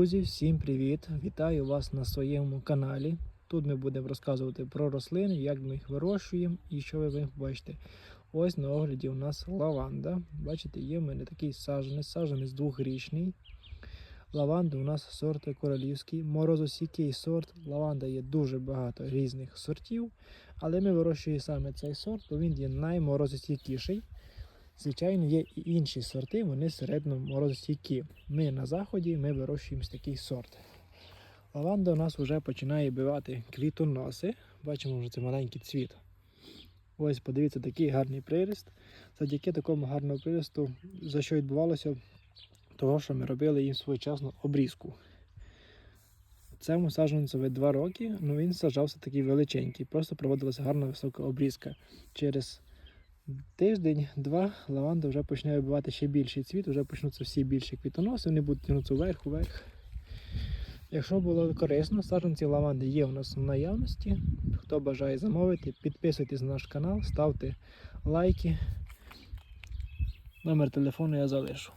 Друзі, всім привіт! Вітаю вас на своєму каналі. Тут ми будемо розказувати про рослини, як ми їх вирощуємо і що ви побачите. Ось на огляді у нас лаванда. Бачите, є в мене такий саджанець, саджанець двохрічний. Лаванди у нас сорти королівський, морозосікий сорт. Лаванда є дуже багато різних сортів, але ми вирощуємо саме цей сорт, бо він є найморозостійкіший. Звичайно, є і інші сорти, вони середньо морозостійкі. Ми на заході ми вирощуємо такий сорт. Лаванда у нас вже починає бивати квітоноси. Бачимо, вже це маленький цвіт. Ось подивіться, такий гарний приріст. Завдяки такому гарному приросту, за що відбувалося, того, що ми робили їм своєчасну обрізку. Цьому саджанцеві 2 роки, ну він саджався такий величенький, просто проводилася гарна висока обрізка. Через тиждень-два лаванда вже почне вибивати ще більший цвіт, вже почнуться всі більші квітоноси, вони будуть тягнутися вверх, вверх. Якщо було корисно, саджанці лаванди є у нас в наявності. Хто бажає замовити, підписуйтесь на наш канал, ставте лайки. Номер телефону я залишу.